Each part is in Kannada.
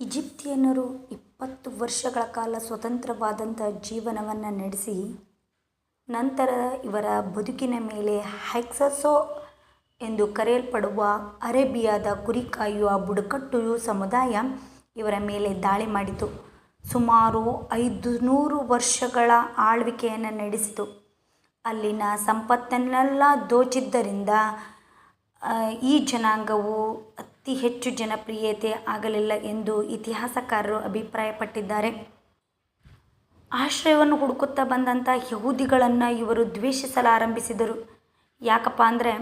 ಈಜಿಪ್ತಿಯನ್ನರು ಇಪ್ಪತ್ತು ವರ್ಷಗಳ ಕಾಲ ಸ್ವತಂತ್ರವಾದಂಥ ಜೀವನವನ್ನು ನಡೆಸಿ, ನಂತರ ಇವರ ಬದುಕಿನ ಮೇಲೆ ಹ್ಯಾಕ್ಸಸೋ ಎಂದು ಕರೆಯಲ್ಪಡುವ ಅರೇಬಿಯಾದ ಕುರಿ ಕಾಯುವ ಬುಡಕಟ್ಟು ಸಮುದಾಯ ಇವರ ಮೇಲೆ ದಾಳಿ ಮಾಡಿತು. ಸುಮಾರು ಐದು ನೂರು ವರ್ಷಗಳ ಆಳ್ವಿಕೆಯನ್ನು ನಡೆಸಿತು. ಅಲ್ಲಿನ ಸಂಪತ್ತನ್ನೆಲ್ಲ ದೋಚಿದ್ದರಿಂದ ಈ ಜನಾಂಗವು ಅತಿ ಹೆಚ್ಚು ಜನಪ್ರಿಯತೆ ಆಗಲಿಲ್ಲ ಎಂದು ಇತಿಹಾಸಕಾರರು ಅಭಿಪ್ರಾಯಪಟ್ಟಿದ್ದಾರೆ. ಆಶ್ರಯವನ್ನು ಹುಡುಕುತ್ತಾ ಬಂದಂಥ ಯಹೂದಿಗಳನ್ನು ಇವರು ದ್ವೇಷಿಸಲಾರಂಭಿಸಿದರು. ಯಾಕಪ್ಪ ಅಂದರೆ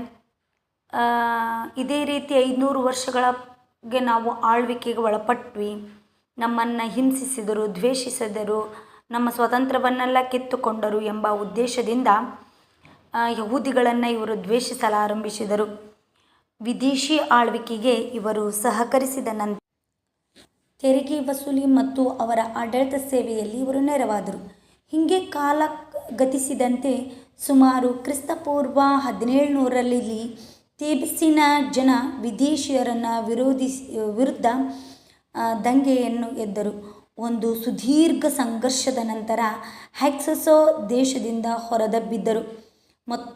ಇದೇ ರೀತಿ ಐದುನೂರು ವರ್ಷಗಳಿಗೆ ನಾವು ಆಳ್ವಿಕೆಗೆ ಒಳಪಟ್ವಿ. ನಮ್ಮನ್ನು ಹಿಂಸಿಸಿದರು, ದ್ವೇಷಿಸಿದರು, ನಮ್ಮ ಸ್ವಾತಂತ್ರ್ಯವನ್ನೆಲ್ಲ ಕಿತ್ತುಕೊಂಡರು ಎಂಬ ಉದ್ದೇಶದಿಂದ ಯಹೂದಿಗಳನ್ನು ಇವರು ದ್ವೇಷಿಸಲಾರಂಭಿಸಿದರು. ವಿದೇಶಿ ಆಳ್ವಿಕೆಗೆ ಇವರು ಸಹಕರಿಸಿದ ನಂತರ ತೆರಿಗೆ ವಸೂಲಿ ಮತ್ತು ಅವರ ಆಡಳಿತ ಸೇವೆಯಲ್ಲಿ ಇವರು ನೆರವಾದರು. ಹೀಗೆ ಕಾಲ ಗತಿಸಿದಂತೆ ಸುಮಾರು ಕ್ರಿಸ್ತಪೂರ್ವ ಹದಿನೇಳುನೂರರಲ್ಲಿ ತೇಬಿಸಿನ ಜನ ವಿದೇಶಿಯರನ್ನು ವಿರೋಧಿಸಿ ವಿರುದ್ಧ ದಂಗೆಯನ್ನು ಎದ್ದರು. ಒಂದು ಸುದೀರ್ಘ ಸಂಘರ್ಷದ ನಂತರ ಹ್ಯಾಕ್ಸಸೋ ದೇಶದಿಂದ ಹೊರದಬ್ಬಿದ್ದರು. ಮತ್ತು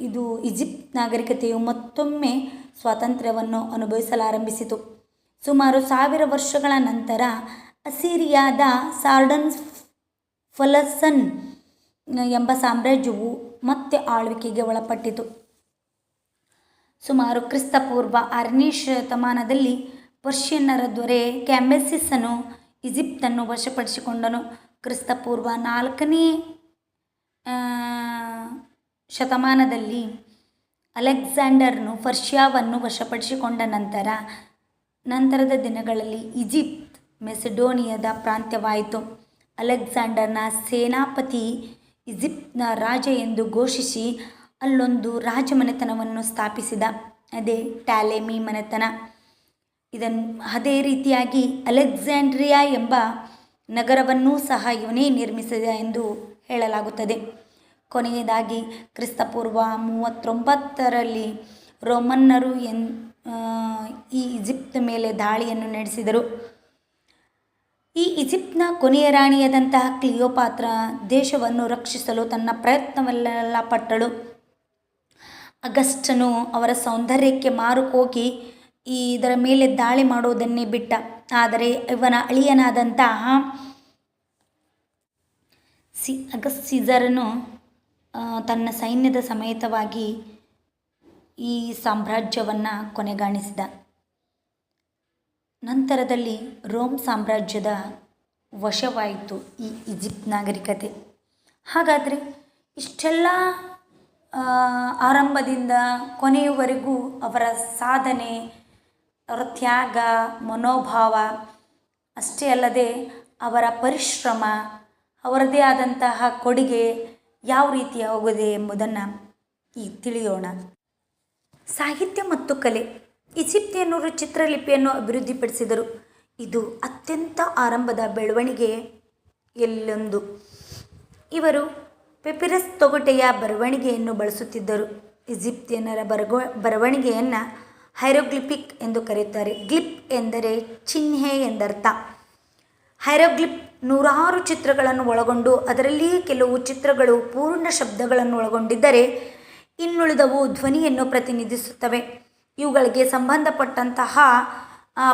ಇದು ಈಜಿಪ್ಟ್ ನಾಗರಿಕತೆಯು ಮತ್ತೊಮ್ಮೆ ಸ್ವಾತಂತ್ರ್ಯವನ್ನು ಅನುಭವಿಸಲಾರಂಭಿಸಿತು. ಸುಮಾರು ಸಾವಿರ ವರ್ಷಗಳ ನಂತರ ಅಸಿರಿಯಾದ ಸಾರ್ಡನ್ ಫಲಸನ್ ಎಂಬ ಸಾಮ್ರಾಜ್ಯವು ಮತ್ತೆ ಆಳ್ವಿಕೆಗೆ ಒಳಪಟ್ಟಿತು. ಸುಮಾರು ಕ್ರಿಸ್ತಪೂರ್ವ ಆರನೇ ಶತಮಾನದಲ್ಲಿ ಪರ್ಷಿಯನ್ನರ ದೊರೆ ಕ್ಯಾಂಬೆಸಿಸನು ಈಜಿಪ್ತನ್ನು ವಶಪಡಿಸಿಕೊಂಡನು. ಕ್ರಿಸ್ತಪೂರ್ವ ನಾಲ್ಕನೇ ಶತಮಾನದಲ್ಲಿ ಅಲೆಕ್ಸಾಂಡರ್ನು ಪರ್ಷಿಯಾವನ್ನು ವಶಪಡಿಸಿಕೊಂಡ ನಂತರ, ನಂತರದ ದಿನಗಳಲ್ಲಿ ಈಜಿಪ್ಟ್, ಮೆಸಿಡೋನಿಯಾದ ಪ್ರಾಂತ್ಯವಾಯಿತು. ಅಲೆಕ್ಸಾಂಡರ್ನ ಸೇನಾಪತಿ ಈಜಿಪ್ಟ್ನ ರಾಜ ಎಂದು ಘೋಷಿಸಿ ಅಲ್ಲೊಂದು ರಾಜಮನೆತನವನ್ನು ಸ್ಥಾಪಿಸಿದ, ಅದೇ ಟ್ಯಾಲೆಮಿ ಮನೆತನ. ಇದನ್ನು ಅದೇ ರೀತಿಯಾಗಿ ಅಲೆಕ್ಸಾಂಡ್ರಿಯಾ ಎಂಬ ನಗರವನ್ನೂ ಸಹ ಇವನೇ ನಿರ್ಮಿಸಿದ ಎಂದು ಹೇಳಲಾಗುತ್ತದೆ. ಕೊನೆಯದಾಗಿ ಕ್ರಿಸ್ತಪೂರ್ವ ಮೂವತ್ತೊಂಬತ್ತರಲ್ಲಿ ರೋಮನ್ನರು ಎನ್ ಈ ಈಜಿಪ್ಟ್ ಮೇಲೆ ದಾಳಿಯನ್ನು ನಡೆಸಿದರು. ಈ ಈಜಿಪ್ಟ್ನ ಕೊನೆಯ ರಾಣಿಯಾದಂತಹ ಕ್ಲಿಯೋಪಾತ್ರ ದೇಶವನ್ನು ರಕ್ಷಿಸಲು ತನ್ನ ಪ್ರಯತ್ನವೆಲ್ಲ ಪಟ್ಟಳು ಅಗಸ್ಟನು ಅವರ ಸೌಂದರ್ಯಕ್ಕೆ ಮಾರುಕೋಗಿ ಈ ಇದರ ಮೇಲೆ ದಾಳಿ ಮಾಡುವುದನ್ನೇ ಬಿಟ್ಟ. ಆದರೆ ಇವನ ಅಳಿಯನಾದಂತಹ ಸಿ ಅಗಸ್ಟ್ ಸೀಸರನು ತನ್ನ ಸೈನ್ಯದ ಸಮೇತವಾಗಿ ಈ ಸಾಮ್ರಾಜ್ಯವನ್ನು ಕೊನೆಗಾಣಿಸಿದ. ನಂತರದಲ್ಲಿ ರೋಮ್ ಸಾಮ್ರಾಜ್ಯದ ವಶವಾಯಿತು ಈ ಈಜಿಪ್ಟ್ ನಾಗರಿಕತೆ. ಹಾಗಾದರೆ ಇಷ್ಟೆಲ್ಲ ಆರಂಭದಿಂದ ಕೊನೆಯವರೆಗೂ ಅವರ ಸಾಧನೆ, ಅವರ ತ್ಯಾಗ, ಮನೋಭಾವ ಅಷ್ಟೇ ಅಲ್ಲದೆ ಅವರ ಪರಿಶ್ರಮ, ಅವರದೇ ಆದಂತಹ ಕೊಡುಗೆ ಯಾವ ರೀತಿಯ ಹೋಗಿದೆ ಎಂಬುದನ್ನು ಈ ತಿಳಿಯೋಣ. ಸಾಹಿತ್ಯ ಮತ್ತು ಕಲೆ ಈಜಿಪ್ತಿಯನ್ನರು ಚಿತ್ರಲಿಪಿಯನ್ನು ಅಭಿವೃದ್ಧಿಪಡಿಸಿದರು. ಇದು ಅತ್ಯಂತ ಆರಂಭದ ಬೆಳವಣಿಗೆ ಎಲ್ಲೊಂದು. ಇವರು ಪೆಪಿರಸ್ ತೊಗಟೆಯ ಬರವಣಿಗೆಯನ್ನು ಬಳಸುತ್ತಿದ್ದರು. ಈಜಿಪ್ತಿಯನ್ನರ ಬರಗ, ಬರವಣಿಗೆಯನ್ನು ಹೈರೋಗ್ಲಿಪಿಕ್ ಎಂದು ಕರೆಯುತ್ತಾರೆ. ಗ್ಲಿಪ್ ಎಂದರೆ ಚಿಹ್ನೆ ಎಂದರ್ಥ. ಹೈರೋಗ್ಲಿಪ್ ನೂರಾರು ಚಿತ್ರಗಳನ್ನು ಒಳಗೊಂಡು ಅದರಲ್ಲಿ ಕೆಲವು ಚಿತ್ರಗಳು ಪೂರ್ಣ ಶಬ್ದಗಳನ್ನು ಒಳಗೊಂಡಿದ್ದರೆ ಇನ್ನುಳಿದವು ಧ್ವನಿಯನ್ನು ಪ್ರತಿನಿಧಿಸುತ್ತವೆ. ಇವುಗಳಿಗೆ ಸಂಬಂಧಪಟ್ಟಂತಹ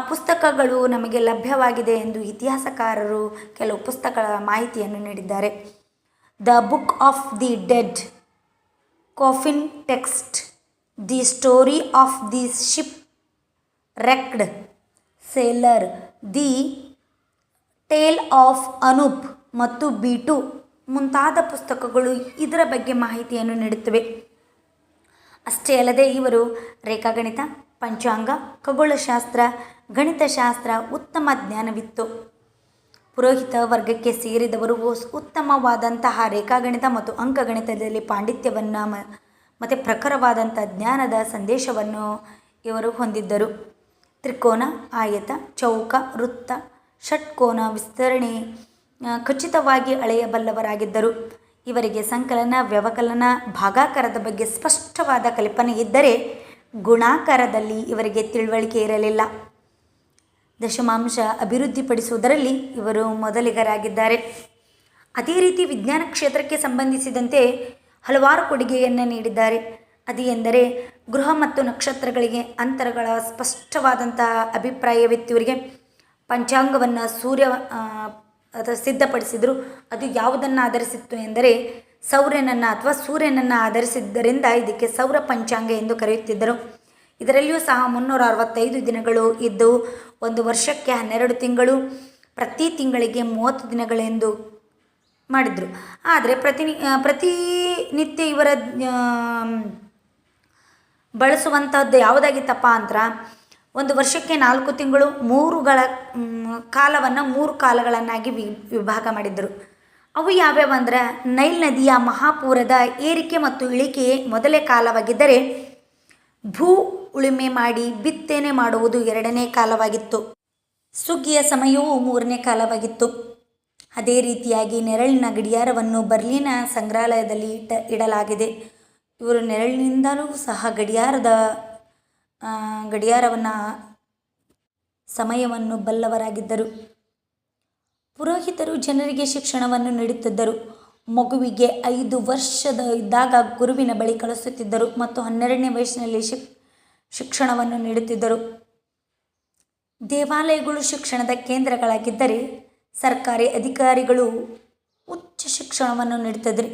ಪುಸ್ತಕಗಳು ನಮಗೆ ಲಭ್ಯವಾಗಿದೆ ಎಂದು ಇತಿಹಾಸಕಾರರು ಕೆಲವು ಪುಸ್ತಕಗಳ ಮಾಹಿತಿಯನ್ನು ನೀಡಿದ್ದಾರೆ. The book of the dead coffin text, the story of the shipwrecked sailor the tale of Anoop ಮತ್ತು ಬೀಟು ಮುಂತಾದ ಪುಸ್ತಕಗಳು ಇದರ ಬಗ್ಗೆ ಮಾಹಿತಿಯನ್ನು ನೀಡುತ್ತವೆ. ಅಷ್ಟೇ ಅಲ್ಲದೆ ಇವರು ರೇಖಾಗಣಿತ, ಪಂಚಾಂಗ, ಖಗೋಳಶಾಸ್ತ್ರ, ಗಣಿತಶಾಸ್ತ್ರ ಉತ್ತಮ ಜ್ಞಾನವಿತ್ತು. ಪುರೋಹಿತ ವರ್ಗಕ್ಕೆ ಸೇರಿದವರು ಉತ್ತಮವಾದಂತಹ ರೇಖಾಗಣಿತ ಮತ್ತು ಅಂಕಗಣಿತದಲ್ಲಿ ಪಾಂಡಿತ್ಯವನ್ನು ಮತ್ತು ಪ್ರಖರವಾದಂಥ ಜ್ಞಾನದ ಸಂದೇಶವನ್ನು ಇವರು ಹೊಂದಿದ್ದರು. ತ್ರಿಕೋನ, ಆಯತ, ಚೌಕ, ವೃತ್ತ ಷಟ್ಕೋನ ವಿಸ್ತರಣೆ ಖಚಿತವಾಗಿ ಅಳೆಯಬಲ್ಲವರಾಗಿದ್ದರು. ಇವರಿಗೆ ಸಂಕಲನ, ವ್ಯವಕಲನ, ಭಾಗಾಕಾರದ ಬಗ್ಗೆ ಸ್ಪಷ್ಟವಾದ ಕಲ್ಪನೆ ಇದ್ದರೆ ಗುಣಾಕಾರದಲ್ಲಿ ಇವರಿಗೆ ತಿಳುವಳಿಕೆ ಇರಲಿಲ್ಲ. ದಶಮಾಂಶ ಅಭಿವೃದ್ಧಿಪಡಿಸುವುದರಲ್ಲಿ ಇವರು ಮೊದಲಿಗರಾಗಿದ್ದಾರೆ. ಅದೇ ರೀತಿ ವಿಜ್ಞಾನ ಕ್ಷೇತ್ರಕ್ಕೆ ಸಂಬಂಧಿಸಿದಂತೆ ಹಲವಾರು ಕೊಡುಗೆಯನ್ನು ನೀಡಿದ್ದಾರೆ. ಅದು ಎಂದರೆ ಗೃಹ ಮತ್ತು ನಕ್ಷತ್ರಗಳಿಗೆ ಅಂತರಗಳ ಸ್ಪಷ್ಟವಾದಂತಹ ಅಭಿಪ್ರಾಯವಿತ್ತು ಇವರಿಗೆ. ಪಂಚಾಂಗವನ್ನು ಸೂರ್ಯ ಅದು ಸಿದ್ಧಪಡಿಸಿದರು. ಅದು ಯಾವುದನ್ನು ಆಧರಿಸಿತ್ತು ಎಂದರೆ ಸೌರ್ಯನನ್ನು ಅಥವಾ ಸೂರ್ಯನನ್ನು ಆಧರಿಸಿದ್ದರಿಂದ ಇದಕ್ಕೆ ಸೌರ ಪಂಚಾಂಗ ಎಂದು ಕರೆಯುತ್ತಿದ್ದರು. ಇದರಲ್ಲಿಯೂ ಸಹ ಮುನ್ನೂರ ಅರವತ್ತೈದು ದಿನಗಳು ಇದ್ದು, ಒಂದು ವರ್ಷಕ್ಕೆ ಹನ್ನೆರಡು ತಿಂಗಳು, ಪ್ರತಿ ತಿಂಗಳಿಗೆ ಮೂವತ್ತು ದಿನಗಳೆಂದು ಮಾಡಿದರು. ಆದರೆ ಪ್ರತಿ ಪ್ರತಿನಿತ್ಯ ಇವರ ಬಳಸುವಂಥದ್ದು ಯಾವುದಾಗಿತ್ತಪ್ಪ ಅಂದ್ರೆ ಒಂದು ವರ್ಷಕ್ಕೆ ನಾಲ್ಕು ತಿಂಗಳು ಮೂರುಗಳ ಕಾಲವನ್ನು ಮೂರು ಕಾಲಗಳನ್ನಾಗಿ ವಿಭಾಗ ಮಾಡಿದ್ದರು. ಅವು ಯಾವ್ಯಾವ ಅಂದ್ರೆ ನೈಲ್ ನದಿಯ ಮಹಾಪೂರದ ಏರಿಕೆ ಮತ್ತು ಇಳಿಕೆ ಮೊದಲೇ ಕಾಲವಾಗಿದ್ದರೆ ಭೂ ಉಳುಮೆ ಮಾಡಿ ಬಿತ್ತನೆ ಮಾಡುವುದು ಎರಡನೇ ಕಾಲವಾಗಿತ್ತು. ಸುಗ್ಗಿಯ ಸಮಯವು ಮೂರನೇ ಕಾಲವಾಗಿತ್ತು. ಅದೇ ರೀತಿಯಾಗಿ ನೆರಳಿನ ಗಡಿಯಾರವನ್ನು ಬರ್ಲಿನ ಸಂಗ್ರಹಾಲಯದಲ್ಲಿ ಇಟ್ಟ, ಇಡಲಾಗಿದೆ. ಇವರು ನೆರಳಿನಿಂದಲೂ ಸಹ ಗಡಿಯಾರದ ಗಡಿಯಾರವನ್ನು ಸಮಯವನ್ನು ಬಲ್ಲವರಾಗಿದ್ದರು. ಪುರೋಹಿತರು ಜನರಿಗೆ ಶಿಕ್ಷಣವನ್ನು ನೀಡುತ್ತಿದ್ದರು. ಮಗುವಿಗೆ ಐದು ವರ್ಷದ ಇದ್ದಾಗ ಗುರುವಿನ ಬಳಿ ಕಳಿಸುತ್ತಿದ್ದರು ಮತ್ತು ಹನ್ನೆರಡನೇ ವಯಸ್ಸಿನಲ್ಲಿ ಶಿಕ್, ಶಿಕ್ಷಣವನ್ನು ನೀಡುತ್ತಿದ್ದರು. ದೇವಾಲಯಗಳು ಶಿಕ್ಷಣದ ಕೇಂದ್ರಗಳಾಗಿದ್ದರೆ ಸರ್ಕಾರಿ ಅಧಿಕಾರಿಗಳು ಉಚ್ಚ ಶಿಕ್ಷಣವನ್ನು ನೀಡುತ್ತಿದ್ದರು.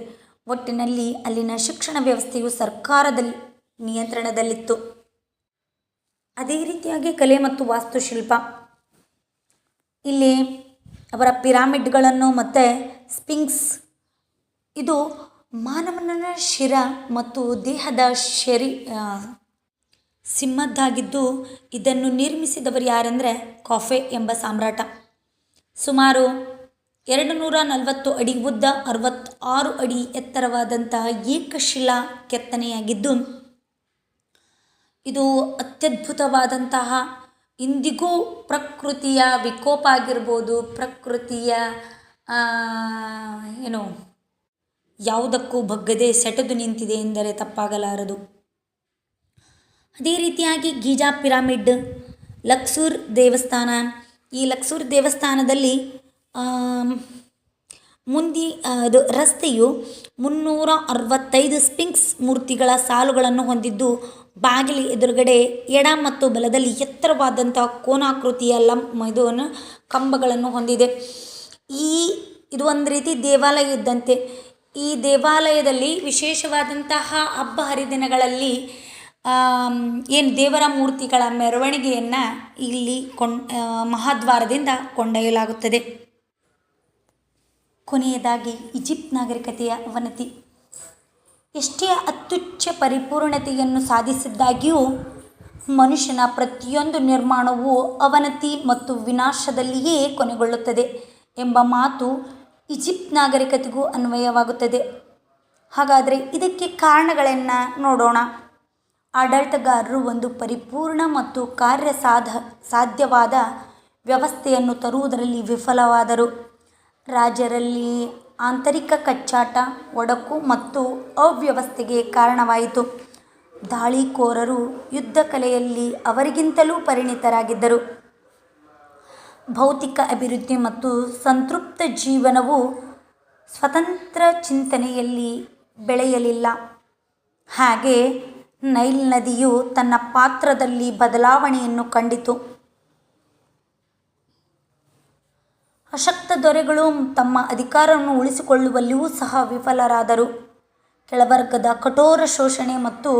ಒಟ್ಟಿನಲ್ಲಿ ಅಲ್ಲಿನ ಶಿಕ್ಷಣ ವ್ಯವಸ್ಥೆಯು ಸರ್ಕಾರದಲ್ಲಿ ನಿಯಂತ್ರಣದಲ್ಲಿತ್ತು. ಅದೇ ರೀತಿಯಾಗಿ ಕಲೆ ಮತ್ತು ವಾಸ್ತುಶಿಲ್ಪ. ಇಲ್ಲಿ ಅವರ ಪಿರಾಮಿಡ್ಗಳನ್ನು ಮತ್ತು ಸ್ಪಿಂಕ್ಸ್, ಇದು ಮಾನವನ ಶಿರ ಮತ್ತು ದೇಹದ ಶರಿ ಸಿಮ್ಮದ್ದಾಗಿದ್ದು ಇದನ್ನು ನಿರ್ಮಿಸಿದವರು ಯಾರೆಂದರೆ ಕಾಫೆ ಎಂಬ ಸಾಮ್ರಾಟ. ಸುಮಾರು ಎರಡು ನೂರ ನಲವತ್ತು ಅಡಿ ಉದ್ದ, ಅರವತ್ತಾರು ಅಡಿ ಎತ್ತರವಾದಂತಹ ಏಕಶಿಲಾ ಕೆತ್ತನೆಯಾಗಿದ್ದು ಇದು ಅತ್ಯದ್ಭುತವಾದಂತಹ ಇಂದಿಗೂ ಪ್ರಕೃತಿಯ ವಿಕೋಪ ಆಗಿರ್ಬೋದು, ಪ್ರಕೃತಿಯ ಏನು, ಯಾವುದಕ್ಕೂ ಬಗ್ಗದೆ ಸೆಟೆದು ನಿಂತಿದೆ ಎಂದರೆ ತಪ್ಪಾಗಲಾರದು. ಅದೇ ರೀತಿಯಾಗಿ ಗೀಜಾ ಪಿರಾಮಿಡ್, ಲಕ್ಸೂರ್ ದೇವಸ್ಥಾನ. ಈ ಲಕ್ಸೂರ್ ದೇವಸ್ಥಾನದಲ್ಲಿ ಮುಂದಿ ಅದು ರಸ್ತೆಯು ಮುನ್ನೂರ ಅರವತ್ತೈದು ಸ್ಪಿಂಕ್ಸ್ ಮೂರ್ತಿಗಳ ಸಾಲುಗಳನ್ನು ಹೊಂದಿದ್ದು ಬಾಗಿಲು ಎದುರುಗಡೆ ಎಡ ಮತ್ತು ಬಲದಲ್ಲಿ ಎತ್ತರವಾದಂಥ ಕೋನಾಕೃತಿಯ ಲಂಪ್ ಇದನ್ನು ಕಂಬಗಳನ್ನು ಹೊಂದಿದೆ. ಈ, ಇದು ಒಂದು ರೀತಿ ದೇವಾಲಯ ಇದ್ದಂತೆ ಈ ದೇವಾಲಯದಲ್ಲಿ ವಿಶೇಷವಾದಂತಹ ಹಬ್ಬ ಹರಿದಿನಗಳಲ್ಲಿ ಏನು ದೇವರ ಮೂರ್ತಿಗಳ ಮೆರವಣಿಗೆಯನ್ನು ಇಲ್ಲಿ ಕೊಂಡ್ ಮಹಾದ್ವಾರದಿಂದ ಕೊಂಡೊಯ್ಯಲಾಗುತ್ತದೆ. ಕೊನೆಯದಾಗಿ ಈಜಿಪ್ಟ್ ನಾಗರಿಕತೆಯ ಅವನತಿ ಎಷ್ಟೇ ಅತ್ಯುಚ್ಚ ಪರಿಪೂರ್ಣತೆಯನ್ನು ಸಾಧಿಸಿದ್ದಾಗಿಯೂ ಮನುಷ್ಯನ ಪ್ರತಿಯೊಂದು ನಿರ್ಮಾಣವು ಅವನತಿ ಮತ್ತು ವಿನಾಶದಲ್ಲಿಯೇ ಕೊನೆಗೊಳ್ಳುತ್ತದೆ ಎಂಬ ಮಾತು ಈಜಿಪ್ಟ್ ನಾಗರಿಕತೆಗೂ ಅನ್ವಯವಾಗುತ್ತದೆ. ಹಾಗಾದರೆ ಇದಕ್ಕೆ ಕಾರಣಗಳನ್ನು ನೋಡೋಣ. ಆಡಳಿತಗಾರರು ಒಂದು ಪರಿಪೂರ್ಣ ಮತ್ತು ಕಾರ್ಯ ಸಾಧ ಸಾಧ್ಯವಾದ ವ್ಯವಸ್ಥೆಯನ್ನು ತರುವುದರಲ್ಲಿ ವಿಫಲವಾದರು. ರಾಜರಲ್ಲಿ ಆಂತರಿಕ ಕಚ್ಚಾಟ, ಒಡಕು ಮತ್ತು ಅವ್ಯವಸ್ಥೆಗೆ ಕಾರಣವಾಯಿತು. ದಾಳಿಕೋರರು ಯುದ್ಧ ಕಲೆಯಲ್ಲಿ ಅವರಿಗಿಂತಲೂ ಪರಿಣಿತರಾಗಿದ್ದರು. ಭೌತಿಕ ಅಭಿವೃದ್ಧಿ ಮತ್ತು ಸಂತೃಪ್ತ ಜೀವನವು ಸ್ವತಂತ್ರ ಚಿಂತನೆಯಲ್ಲಿ ಬೆಳೆಯಲಿಲ್ಲ. ಹಾಗೆ ನೈಲ್ ನದಿಯು ತನ್ನ ಪಾತ್ರದಲ್ಲಿ ಬದಲಾವಣೆಯನ್ನು ಕಂಡಿತು. ಅಶಕ್ತ ದೊರೆಗಳು ತಮ್ಮ ಅಧಿಕಾರವನ್ನು ಉಳಿಸಿಕೊಳ್ಳುವಲ್ಲಿಯೂ ಸಹ ವಿಫಲರಾದರು. ಕೆಳವರ್ಗದ ಕಠೋರ ಶೋಷಣೆ ಮತ್ತು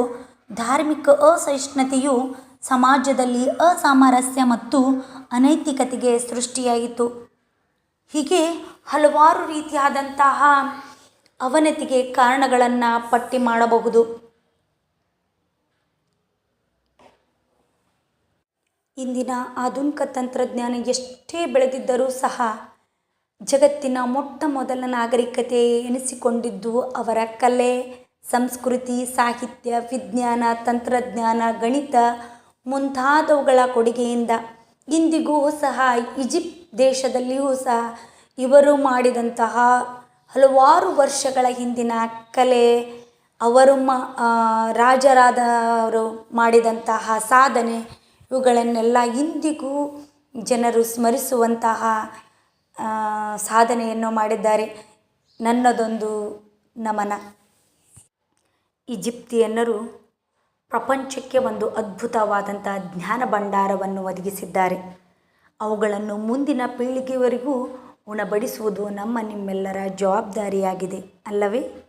ಧಾರ್ಮಿಕ ಅಸಹಿಷ್ಣುತೆಯು ಸಮಾಜದಲ್ಲಿ ಅಸಾಮರಸ್ಯ ಮತ್ತು ಅನೈತಿಕತೆಗೆ ಸೃಷ್ಟಿಯಾಯಿತು. ಹೀಗೆ ಹಲವಾರು ರೀತಿಯಾದಂತಹ ಅವನತಿಗೆ ಕಾರಣಗಳನ್ನು ಪಟ್ಟಿ ಮಾಡಬಹುದು. ಇಂದಿನ ಆಧುನಿಕ ತಂತ್ರಜ್ಞಾನ ಎಷ್ಟೇ ಬೆಳೆದಿದ್ದರೂ ಸಹ ಜಗತ್ತಿನ ಮೊಟ್ಟ ಮೊದಲ ನಾಗರಿಕತೆ ಎನಿಸಿಕೊಂಡಿದ್ದು ಅವರ ಕಲೆ, ಸಂಸ್ಕೃತಿ, ಸಾಹಿತ್ಯ, ವಿಜ್ಞಾನ, ತಂತ್ರಜ್ಞಾನ, ಗಣಿತ ಮುಂತಾದವುಗಳ ಕೊಡುಗೆಯಿಂದ ಇಂದಿಗೂ ಸಹ ಈಜಿಪ್ಟ್ ದೇಶದಲ್ಲಿಯೂ ಸಹ ಇವರು ಮಾಡಿದಂತಹ ಹಲವಾರು ವರ್ಷಗಳ ಹಿಂದಿನ ಕಲೆ ಅವರು ಮ ರಾಜರಾದವರು ಮಾಡಿದಂತಹ ಸಾಧನೆ ಇವುಗಳನ್ನೆಲ್ಲ ಇಂದಿಗೂ ಜನರು ಸ್ಮರಿಸುವಂತಹ ಸಾಧನೆಯನ್ನು ಮಾಡಿದ್ದಾರೆ. ನನ್ನದೊಂದು ನಮನ. ಈಜಿಪ್ತಿಯನ್ನರು ಪ್ರಪಂಚಕ್ಕೆ ಒಂದು ಅದ್ಭುತವಾದಂಥ ಜ್ಞಾನ ಭಂಡಾರವನ್ನು ಒದಗಿಸಿದ್ದಾರೆ. ಅವುಗಳನ್ನು ಮುಂದಿನ ಪೀಳಿಗೆಯವರೆಗೂ ಉಣಬಡಿಸುವುದು ನಮ್ಮ ನಿಮ್ಮೆಲ್ಲರ ಜವಾಬ್ದಾರಿಯಾಗಿದೆ, ಅಲ್ಲವೇ?